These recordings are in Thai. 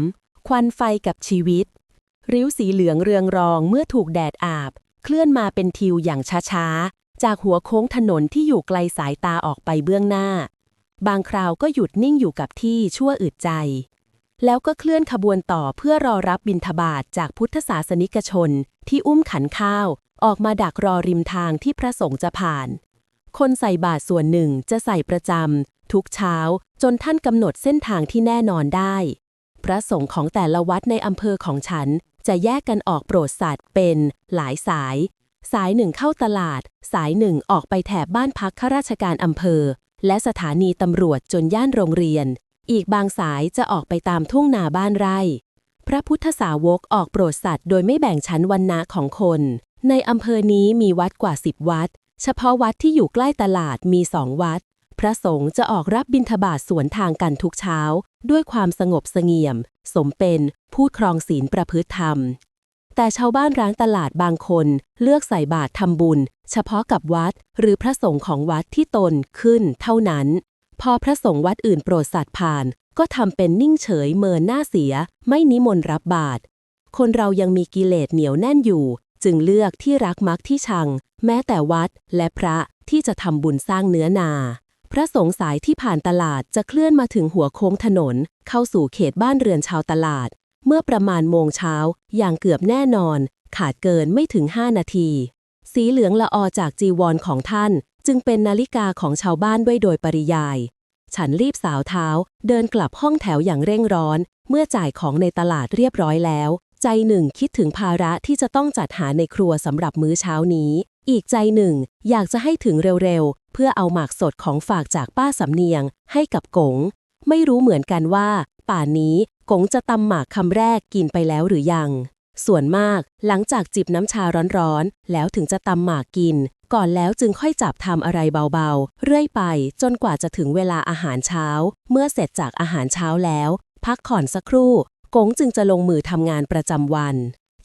3. ควันไฟกับชีวิต ริ้วสีเหลืองเรืองรองเมื่อถูกแดดอาบ เคลื่อนมาเป็นทิวอย่างช้าๆ จากหัวโค้งถนนที่อยู่ไกลสายตาออกไปเบื้องหน้า บางคราวก็หยุดนิ่งอยู่กับที่ชั่วอึดใจ แล้วก็เคลื่อนขบวนต่อเพื่อรอรับบิณฑบาตจากพุทธศาสนิกชน ที่อุ้มขันข้าว ออกมาดักรอริมทางที่พระสงฆ์จะผ่าน คนใส่บาตรส่วนหนึ่งจะใส่ประจำทุกเช้าจนท่านกำหนดเส้นทางที่แน่นอนได้ พระสงฆ์ของแต่ละวัดในอำเภอของฉัน จะแยกกันออกโปรดสัตว์เป็น หลายสาย สายหนึ่งเข้าตลาด สายหนึ่งออกไปแถบบ้านพักข้าราชการอำเภอ และสถานีตำรวจจนย่านโรงเรียน อีกบางสายจะออกไปตามทุ่งนาบ้านไร่ พระพุทธสาวกออกโปรดสัตว์โดยไม่แบ่งชั้นวรรณะของคน ในอำเภอนี้มีวัดกว่าสิบวัด เฉพาะวัดที่อยู่ใกล้ตลาดมีสองวัด พระสงฆ์จะออกรับบิณฑบาตสวนทางกันทุกเช้า ด้วยความสงบเสงี่ยม สมเป็นผู้ครองศีลประพฤติธรรม แต่ชาวบ้านร้างตลาดบางคนเลือกใส่บาตรทำบุญ เฉพาะกับวัด หรือพระสงฆ์ของวัดที่ตนขึ้นเท่านั้น พอพระสงฆ์วัดอื่นโปรดสัตว์ผ่าน ก็ทำเป็นนิ่งเฉยเมินหน้าเสีย ไม่นิมนต์รับบาตรคนเรายังมีกิเลสเหนียวแน่นอยู่ จึงเลือกที่รักมักที่ชัง แม้แต่วัดและพระที่จะทำบุญสร้างเนื้อนา พระสงฆ์สายที่ผ่านตลาดจะเคลื่อนมาถึงหัวโค้งถนน เข้าสู่เขตบ้านเรือนชาวตลาด เมื่อประมาณโมงเช้า อย่างเกือบแน่นอน ขาดเกินไม่ถึง 5 นาที สีเหลืองละออจากจีวรของท่าน จึงเป็นนาฬิกาของชาวบ้านด้วยโดยปริยาย ฉันรีบสาวเท้า เดินกลับห้องแถวอย่างเร่งร้อน เมื่อจ่ายของในตลาดเรียบร้อยแล้ว ใจหนึ่งคิดถึงภาระที่จะต้องจัดหาในครัวสำหรับมื้อเช้านี้อีกใจหนึ่ง อยากจะให้ถึงเร็วๆ เพื่อเอาหมากสดของฝากจากป้าสำเนียง ให้กับกง ไม่รู้เหมือนกันว่า ป่านนี้กงจะตำหมากคำแรกกินไปแล้วหรือยัง ส่วนมากหลังจากจิบน้ำชาร้อนๆ แล้วถึงจะตำหมากกิน ก่อนแล้วจึงค่อยจับทำอะไรเบาๆ เรื่อยไปจนกว่าจะถึงเวลาอาหารเช้า เมื่อเสร็จจากอาหารเช้าแล้ว พักผ่อนสักครู่ กงจึงจะลงมือทำงานประจำวัน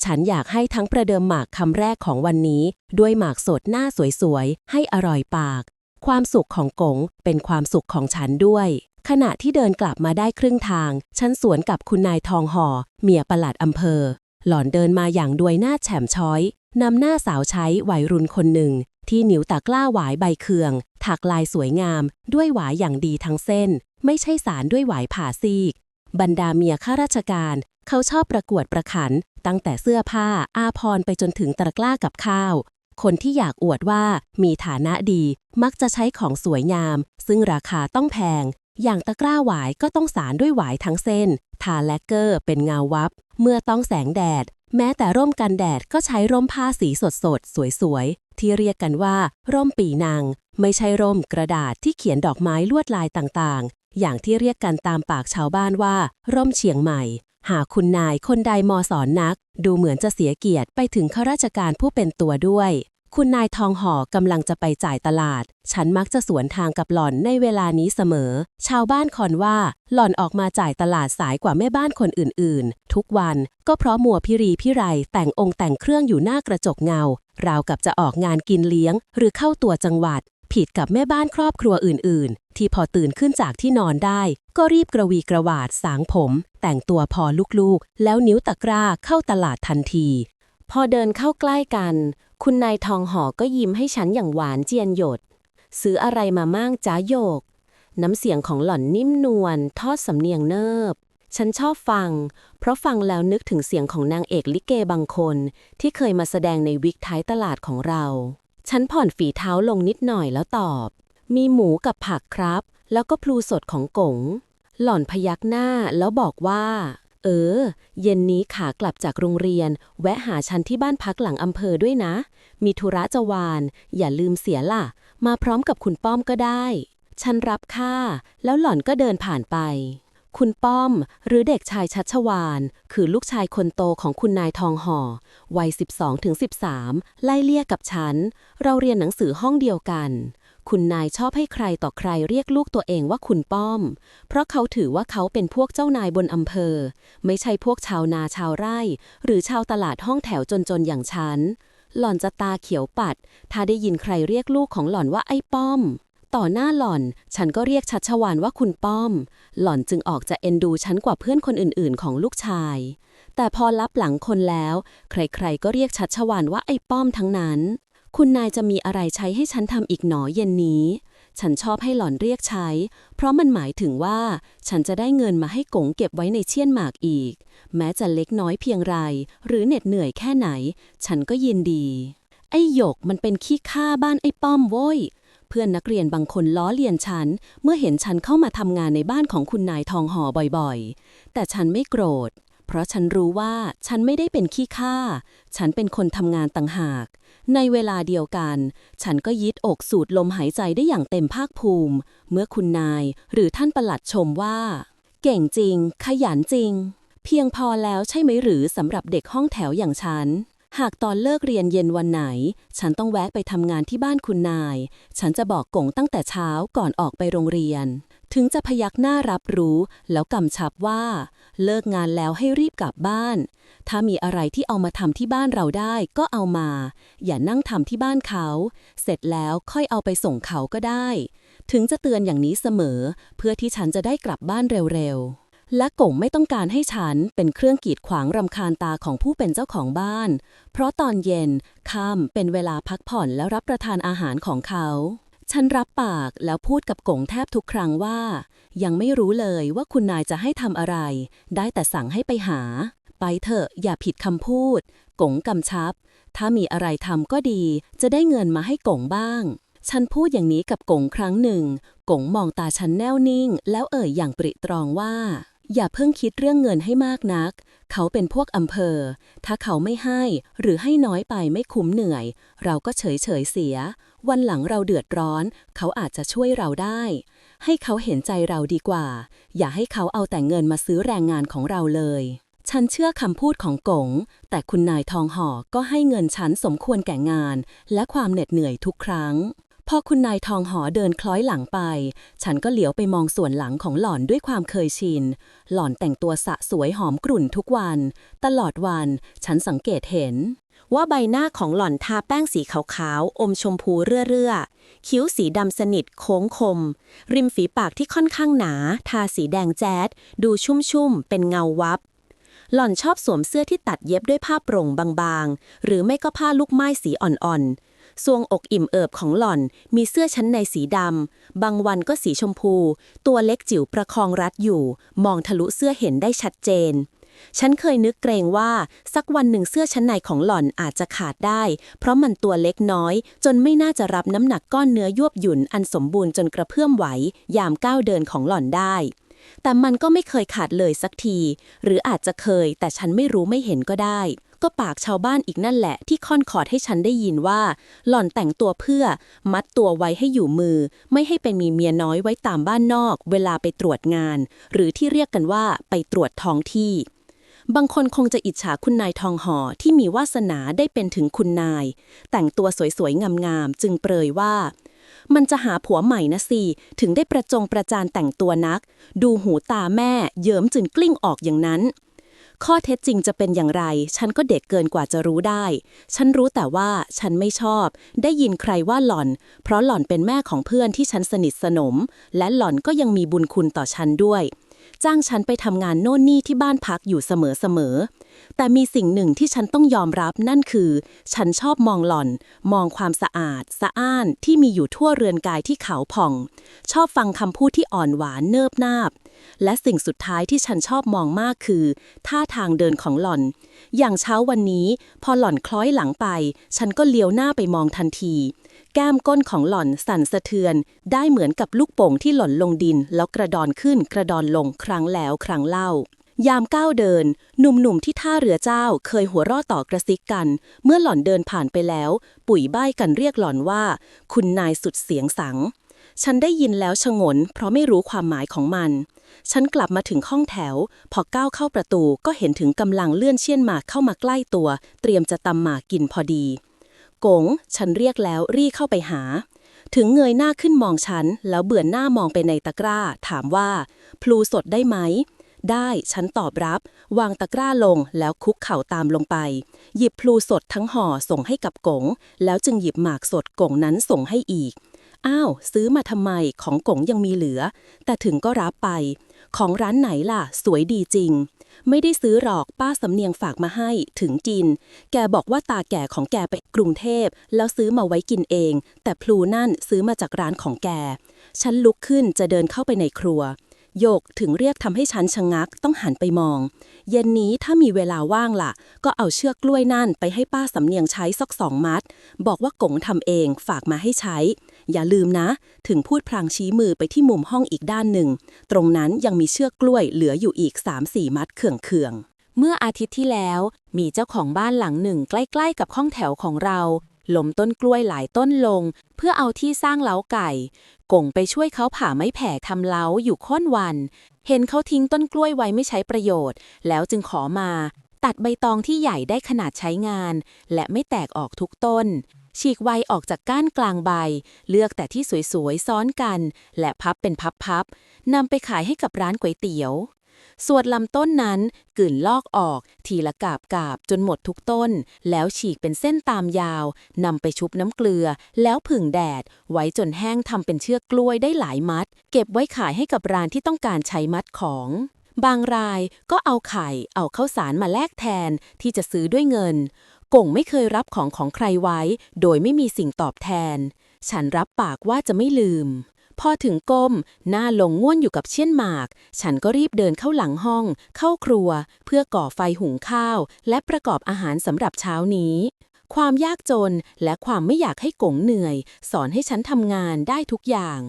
ฉันอยากให้ทั้งประเดิมหมากคำแรกของวันนี้ ด้วยหมากสดหน้าสวยๆ ให้อร่อยปาก ความสุขของกงเป็นความสุขของฉันด้วย ขณะที่เดินกลับมาได้ครึ่งทาง ฉันสวนกับคุณนายทองห่อเมียประหลัดอำเภอ หล่อนเดินมาอย่างดวยหน้าแฉมช้อยนำหน้าสาวใช้วัยรุ่นคนหนึ่ง ที่นิ้วตะกล้าหวายใบเคือง ถักลายสวยงาม ด้วยหวายอย่างดีทั้งเส้น ไม่ใช่สารด้วยหวายผ่าซีก บรรดาเมียข้าราชการ เขาชอบประกวดประขัน ตั้งแต่เสื้อผ้าอาพรไปจนถึงตะกร้ากับข้าว คนที่อยากอวดว่ามีฐานะดีมักจะใช้ของสวยงาม ซึ่งราคาต้องแพง อย่างตะกร้าหวายก็ต้องสารด้วยหวายทั้งเส้น ทาแลกเกอร์เป็นเงาวับ เมื่อต้องแสงแดด แม้แต่ร่มกันแดดก็ใช้ร่มผ้าสีสดสดสวยๆ ที่เรียกกันว่า ร่มปีนางไม่ใช่ร่มกระดาษที่เขียนดอกไม้ลวดลายต่างๆ อย่างที่เรียกกันตามปากชาวบ้านว่า ร่มเชียงใหม่ หากคุณนายคนใดมอสอนนัก ดูเหมือนจะเสียเกียรติไปถึงข้าราชการผู้เป็นตัวด้วย คุณนายทองห่อกำลังจะไปจ่ายตลาด ฉันมักจะสวนทางกับหล่อนในเวลานี้เสมอ ชาวบ้านคอนว่า หล่อนออกมาจ่ายตลาดสายกว่าแม่บ้านคนอื่นๆ ทุกวันก็เพราะมัวพิรีพิไรแต่งองค์แต่งเครื่องอยู่หน้ากระจกเงา ราวกับจะออกงานกินเลี้ยง หรือเข้าตัวจังหวัด ผิดกับแม่บ้านครอบครัวอื่นๆ ที่พอตื่นขึ้นจากที่นอนได้ ก็รีบกระวีกระวาดสางผม แต่งตัวพอลูกๆ แล้วนิ้วตะกร้าเข้าตลาดทันที พอเดินเข้าใกล้กัน คุณนายทองหอก็ยิ้มให้ฉันอย่างหวานเจียนหยด ซื้ออะไรมามั่งจ้าโยก น้ำเสียงของหล่อนนิ่มนวลทอดสำเนียงเนิบฉันชอบฟัง เพราะฟังแล้วนึกถึงเสียงของนางเอกลิเกบางคน ที่เคยมาแสดงในวิกท้ายตลาดของเรา ฉันผ่อนฝีเท้าลงนิดหน่อยแล้วตอบ มีหมูกับผักครับ แล้วก็พลูสดของกง หล่อนพยักหน้าแล้วบอกว่า เออ เย็นนี้ขากลับจากโรงเรียน แวะหาฉันที่บ้านพักหลังอำเภอด้วยนะ มีธุระจะวาน อย่าลืมเสียล่ะ มาพร้อมกับคุณป้อมก็ได้ ฉันรับค่า แล้วหล่อนก็เดินผ่านไป คุณป้อม หรือเด็กชายชัชวาน คือลูกชายคนโตของคุณนายทองห่อ วัย 12ถึง13 ไล่เลี่ยกับฉัน เราเรียนหนังสือห้องเดียวกัน คุณนายชอบให้ใครต่อใครเรียกลูกตัวเองว่าคุณป้อม เพราะเขาถือว่าเขาเป็นพวกเจ้านายบนอำเภอ ไม่ใช่พวกชาวนาชาวไร่ หรือชาวตลาดห้องแถวจนๆอย่างฉัน หล่อนจะตาเขียวปัด ถ้าได้ยินใครเรียกลูกของหล่อนว่าไอ้ป้อม ต่อหน้าหล่อน ฉันก็เรียกชัชวานว่าคุณป้อม หล่อนจึงออกจะเอ็นดูฉันกว่าเพื่อนคนอื่นๆ ของลูกชาย แต่พอรับหลังคนแล้ว ใครๆก็เรียกชัชวานว่าไอ้ป้อมทั้งนั้น คุณนายจะมีอะไรใช้ให้ฉันทำอีกหนอเย็นนี้ ฉันชอบให้หล่อนเรียกใช้ เพราะมันหมายถึงว่า ฉันจะได้เงินมาให้กงเก็บไว้ในเชี่ยนหมากอีก แม้จะเล็กน้อยเพียงไร หรือเหน็ดเหนื่อยแค่ไหน ฉันก็ยินดี ไอ้หยกมันเป็นขี้ข้าบ้านไอ้ป้อมโว้ย เพื่อนนักเรียนบางคนล้อเลียนฉัน เมื่อเห็นฉันเข้ามาทำงานในบ้านของคุณนายทองห่อบ่อยๆ แต่ฉันไม่โกรธ เพราะฉันรู้ว่าฉันไม่ได้เป็นขี้ข้า ฉันเป็นคนทำงานต่างหาก ในเวลาเดียวกัน ฉันก็ยึดอกสูดลมหายใจได้อย่างเต็มภาคภูมิ เมื่อคุณนายหรือท่านประหลัดชมว่า เก่งจริง ขยันจริง เพียงพอแล้วใช่ไหมหรือสำหรับเด็กห้องแถวอย่างฉัน หากตอนเลิกเรียนเย็นวันไหน ฉันต้องแวะไปทำงานที่บ้านคุณนาย ฉันจะบอกกงตั้งแต่เช้าก่อนออกไปโรงเรียน ถึงจะพยักหน้ารับรู้ แล้วกำชับว่า เลิกงานแล้วให้รีบกลับบ้าน ถ้ามีอะไรที่เอามาทำที่บ้านเราได้ก็เอามา อย่านั่งทำที่บ้านเขา เสร็จแล้วค่อยเอาไปส่งเขาก็ได้ ถึงจะเตือนอย่างนี้เสมอ เพื่อที่ฉันจะได้กลับบ้านเร็วๆ และกงไม่ต้องการให้ฉันเป็นเครื่องกีดขวางรำคาญตาของผู้เป็นเจ้าของบ้าน เพราะตอนเย็นค่ำเป็นเวลาพักผ่อนและรับประทานอาหารของเขา ฉันรับปากแล้วพูดกับกงแทบทุกครั้งว่า ยังไม่รู้เลยว่าคุณนายจะให้ทำอะไร ได้แต่สั่งให้ไปหา ไปเถอะอย่าผิดคำพูด กงกำชับ ถ้ามีอะไรทำก็ดี จะได้เงินมาให้กงบ้างฉันพูดอย่างนี้กับกงครั้งหนึ่ง กงมองตาฉันแน่วนิ่ง แล้วเอ่ยอย่างปริตรองว่า อย่าเพิ่งคิดเรื่องเงินให้มากนัก เขาเป็นพวกอำเภอ ถ้าเขาไม่ให้หรือให้น้อยไปไม่คุ้มเหนื่อย เราก็เฉยเฉยเสีย วันหลังเราเดือดร้อน เขาอาจจะช่วยเราได้ ให้เขาเห็นใจเราดีกว่า อย่าให้เขาเอาแต่เงินมาซื้อแรงงานของเราเลย ฉันเชื่อคำพูดของกง แต่คุณนายทองห่อก็ให้เงินฉันสมควรแก่งาน และความเหน็ดเหนื่อยทุกครั้ง พอคุณนายทองหอเดินคล้อยหลังไป ฉันก็เหลียวไปมองส่วนหลังของหล่อนด้วยความเคยชิน หล่อนแต่งตัวสะสวยหอมกรุ่นทุกวัน ตลอดวัน ฉันสังเกตเห็น ว่าใบหน้าของหล่อนทาแป้งสีขาวๆ อมชมพูเรื่อๆ คิ้วสีดำสนิทโค้งคม ริมฝีปากที่ค่อนข้างหนา ทาสีแดงแจ๊ด ดูชุ่มๆ เป็นเงาวับหล่อนชอบสวมเสื้อที่ตัดเย็บด้วยผ้าโปร่งบางๆ หรือไม่ก็ผ้าลูกไม้สีอ่อน ๆทรวงอกอิ่มเอิบของหล่อน มีเสื้อชั้นในสีดำ บางวันก็สีชมพู ตัวเล็กจิ๋วประคองรัดอยู่ มองทะลุเสื้อเห็นได้ชัดเจน ฉันเคยนึกเกรงว่า สักวันหนึ่งเสื้อชั้นในของหล่อนอาจจะขาดได้ เพราะมันตัวเล็กน้อย จนไม่น่าจะรับน้ำหนักก้อนเนื้อยวบหยุ่นอันสมบูรณ์จนกระเพื่อมไหวยามก้าวเดินของหล่อนได้แต่มันก็ไม่เคยขาดเลยสักที หรืออาจจะเคยแต่ฉันไม่รู้ไม่เห็นก็ได้ ก็ปากชาวบ้านอีกนั่นแหละ ที่ค่อนขอดให้ฉันได้ยินว่า หล่อนแต่งตัวเพื่อ มัดตัวไว้ให้อยู่มือ ไม่ให้เป็นมีเมียน้อยไว้ตามบ้านนอก เวลาไปตรวจงาน หรือที่เรียกกันว่าไปตรวจท้องที่ บางคนคงจะอิจฉาคุณนายทองหอที่มีวาสนาได้เป็นถึงคุณนาย แต่งตัวสวยๆงามๆจึงเปรยว่ามันจะหาผัวใหม่นะสิ ถึงได้ประจงประจานแต่งตัวนัก ดูหูตาแม่ เยิ้มจนกลิ้งออกอย่างนั้น ข้อเท็จจริงจะเป็นอย่างไร ฉันก็เด็กเกินกว่าจะรู้ได้ ฉันรู้แต่ว่าฉันไม่ชอบ ได้ยินใครว่าหล่อน เพราะหล่อนเป็นแม่ของเพื่อนที่ฉันสนิทสนม และหล่อนก็ยังมีบุญคุณต่อฉันด้วย จ้างฉันไปทำงานโน่นนี่ที่บ้านพักอยู่เสมอๆ แต่มีสิ่งหนึ่งที่ฉันต้องยอมรับนั่นคือ ฉันชอบมองหล่อน มองความสะอาด สะอ้านที่มีอยู่ทั่วเรือนกายที่ขาวผ่อง ชอบฟังคำพูดที่อ่อนหวานเนิบนาบ และสิ่งสุดท้ายที่ฉันชอบมองมากคือ ท่าทางเดินของหล่อน อย่างเช้าวันนี้ พอหล่อนคล้อยหลังไป ฉันก็เลี้ยวหน้าไปมองทันที แก้มก้นของหล่อนสั่นสะเทือน ได้เหมือนกับลูกโป่งที่หล่นลงดิน แล้วกระดอนขึ้นกระดอนลงครั้งแล้วครั้งเล่า ยามก้าวเดิน หนุ่มๆที่ท่าเรือเจ้าเคยหัวเร่อต่อกระซิกกัน เมื่อหล่อนเดินผ่านไปแล้ว ปุ๋ยใบ้กันเรียกหล่อนว่า คุณนายสุดเสียงสัง ฉันได้ยินแล้วชงน เพราะไม่รู้ความหมายของมัน ฉันกลับมาถึงห้องแถว พอก้าวเข้าประตูก็เห็นถึงกำลังเลื่อนเชี่ยนหมากเข้ามาใกล้ตัว เตรียมจะตำหมากกินพอดีกง ฉันเรียกแล้วรีเข้าไปหา ถึงเงยหน้าขึ้นมองฉัน แล้วเบื่อหน้ามองไปในตะกร้า ถามว่า พลูสดได้ไหม ได้ฉันตอบรับ วางตะกร้าลงแล้วคุกเข่าตามลงไป หยิบพลูสดทั้งห่อส่งให้กับกงแล้วจึงหยิบหมากสดกงนั้นส่งให้อีก อ้าว ซื้อมาทำไมของกงยังมีเหลือ แต่ถึงก็รับไป ของร้านไหนล่ะ สวยดีจริง ไม่ได้ซื้อหรอกป้าสำเนียงฝากมาให้ถึงกิน แกบอกว่าตาแก่ของแกไปกรุงเทพ แล้วซื้อมาไว้กินเอง แต่พลูนั่นซื้อมาจากร้านของแก ฉันลุกขึ้นจะเดินเข้าไปในครัว โยกถึงเรียกทำให้ฉันชะงักต้องหันไปมอง เย็นนี้ถ้ามีเวลาว่างล่ะ ก็เอาเชือกกล้วยนั่นไปให้ป้าสำเนียงใช้สักสองมัด บอกว่ากงทำเองฝากมาให้ใช้ อย่าลืมนะ ถึงพูดพลางชี้มือไปที่มุมห้องอีกด้านหนึ่ง ตรงนั้นยังมีเชือกกล้วยเหลืออยู่อีก3-4มัดเขื่องๆเมื่ออาทิตย์ที่แล้วมีเจ้าของบ้านหลังหนึ่งใกล้ ๆ กับห้องแถวของเรา ล้มต้นกล้วยหลายต้นลง เพื่อเอาที่สร้างเล้าไก่ กงไปช่วยเขาผ่าไม้แผ่ทำเล้าอยู่ค่นวัน เห็นเขาทิ้งต้นกล้วยไว้ไม่ใช้ประโยชน์ แล้วจึงขอมา ตัดใบตองที่ใหญ่ได้ขนาดใช้งาน และไม่แตกออกทุกต้น ฉีกใบออกจากก้านกลางใบ เลือกแต่ที่สวยๆซ้อนกัน และพับเป็นพับๆนำไปขายให้กับร้านก๋วยเตี๋ยว ส่วนลำต้นนั้นกลืนลอกออก ทีละกาบกาบจนหมดทุกต้น แล้วฉีกเป็นเส้นตามยาวนำไปชุบน้ำเกลือ แล้วผึ่งแดด ไว้จนแห้งทำเป็นเชือกกล้วยได้หลายมัด เก็บไว้ขายให้กับร้านที่ต้องการใช้มัดของบางรายก็เอาไข่ เอาข้าวสารมาแลกแทนที่จะซื้อด้วยเงินกงไม่เคยรับของของใครไว้ โดยไม่มีสิ่งตอบแทน ฉันรับปากว่าจะไม่ลืม พอถึงก้ม หน้าลงง่วนอยู่กับเชี่ยนหมาก ฉันก็รีบเดินเข้าหลังห้อง เข้าครัว เพื่อก่อไฟหุงข้าว และประกอบอาหารสำหรับเช้านี้ ความยากจนและความไม่อยากให้กงเหนื่อย สอนให้ฉันทำงานได้ทุกอย่าง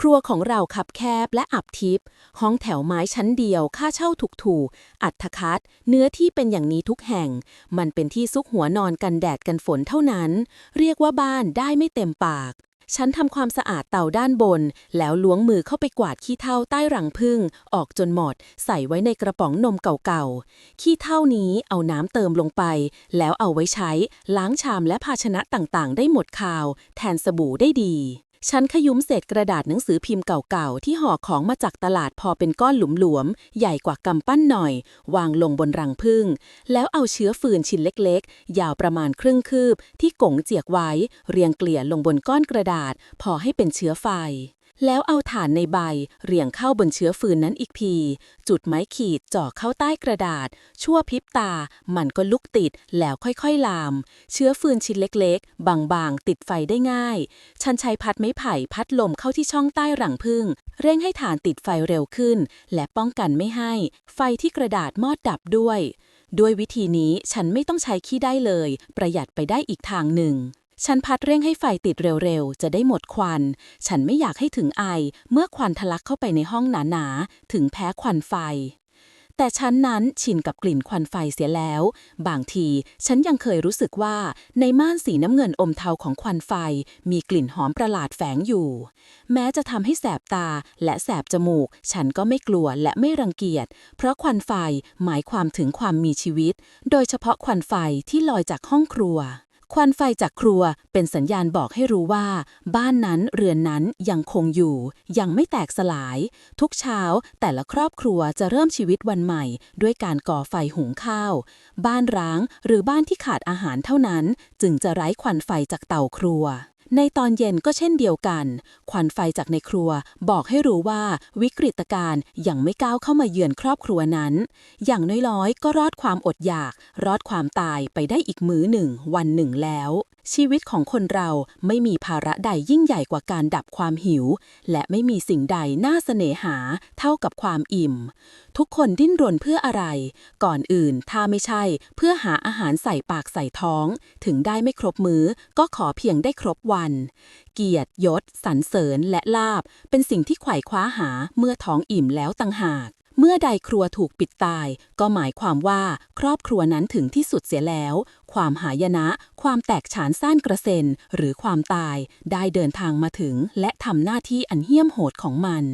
ครัวของเราคับแคบและอับทิพย์ห้องแถวไม้ชั้นเดียว ค่าเช่าถูกๆอัฐคัดเนื้อที่เป็นอย่างนี้ทุกแห่ง มันเป็นที่ซุกหัวนอนกันแดดกันฝนเท่านั้น เรียกว่าบ้านได้ไม่เต็มปาก ฉันทำความสะอาดเตาด้านบน แล้วล้วงมือเข้าไปกวาดขี้เถ้าใต้รังพึ่ง ออกจนหมด ใส่ไว้ในกระป๋องนมเก่าๆ ขี้เถ้านี้เอาน้ำเติมลงไป แล้วเอาไว้ใช้ ล้างชามและภาชนะต่างๆ ได้หมดคาว แทนสบู่ได้ดี ฉันขยุ้มเศษกระดาษหนังสือพิมพ์เก่าๆ ที่ห่อของมาจากตลาดพอเป็นก้อนหลวมๆ ใหญ่กว่ากำปั้นหน่อย วางลงบนรังผึ้งแล้วเอาเชื้อฟืนชิ้นเล็กๆ ยาวประมาณครึ่งคืบ ที่กงเจียกไว้ เรียงเกลี่ยลงบนก้อนกระดาษ พอให้เป็นเชื้อไฟ แล้วเอาถ่านในใบเรียงเข้าบนเชื้อฟืนนั้นอีกที จุดไม้ขีดจ่อเข้าใต้กระดาษ ชั่วพริบตา มันก็ลุกติดแล้วค่อยๆลาม เชื้อฟืนชิ้นเล็กๆ บางๆ ติดไฟได้ง่ายฉันใช้พัดไม้ไผ่พัดลมเข้าที่ช่องใต้รังผึ้งเร่งให้ถ่านติดไฟเร็วขึ้น และป้องกันไม่ให้ ไฟที่กระดาษมอดดับด้วย ด้วยวิธีนี้ฉันไม่ต้องใช้ขี้ได้เลย ประหยัดไปได้อีกทางหนึ่ง ฉันพัดเร่งให้ไฟติดเร็วๆ จะได้หมดควัน ฉันไม่อยากให้ถึงไอ เมื่อควันทะลักเข้าไปในห้องหนาๆ ถึงแพ้ควันไฟ แต่ฉันนั้นชินกับกลิ่นควันไฟเสียแล้ว บางทีฉันยังเคยรู้สึกว่าในม่านสีน้ำเงินอมเทาของควันไฟ มีกลิ่นหอมประหลาดแฝงอยู่ แม้จะทำให้แสบตาและแสบจมูก ฉันก็ไม่กลัวและไม่รังเกียจ เพราะควันไฟหมายความถึงความมีชีวิต โดยเฉพาะควันไฟที่ลอยจากห้องครัว ควันไฟจากครัวเป็นสัญญาณบอกให้รู้ว่า บ้านนั้นเรือนนั้นยังคงอยู่ ยังไม่แตกสลาย ทุกเช้าแต่ละครอบครัวจะเริ่มชีวิตวันใหม่ ด้วยการก่อไฟหุงข้าว บ้านร้างหรือบ้านที่ขาดอาหารเท่านั้น จึงจะไร้ควันไฟจากเตาครัว ในตอนเย็นก็เช่นเดียวกัน ควันไฟจากในครัวบอกให้รู้ว่าวิกฤตการณ์ยังไม่ก้าวเข้ามาเยือนครอบครัวนั้น อย่างน้อยๆ ก็รอดความอดอยาก รอดความตายไปได้อีกมื้อหนึ่ง วันหนึ่งแล้ว ชีวิตของคนเราไม่มีภาระใดยิ่งใหญ่กว่าการดับความหิว และไม่มีสิ่งใดน่าเสน่หาเท่ากับความอิ่ม ทุกคนดิ้นรนเพื่ออะไร ก่อนอื่นถ้าไม่ใช่เพื่อหาอาหารใส่ปากใส่ท้อง ถึงได้ไม่ครบมื้อก็ขอเพียงได้ครบวัน เกียรติยศสรรเสริญและลาบ เป็นสิ่งที่ไขว่คว้าหาเมื่อท้องอิ่มแล้วต่างหาก เมื่อใดครัวถูกปิดตาย ก็หมายความว่าครอบครัวนั้นถึงที่สุดเสียแล้ว ความหายนะ ความแตกฉานซ่านกระเซ็น หรือความตาย ได้เดินทางมาถึง และทำหน้าที่อันเหี้ยมโหดของมัน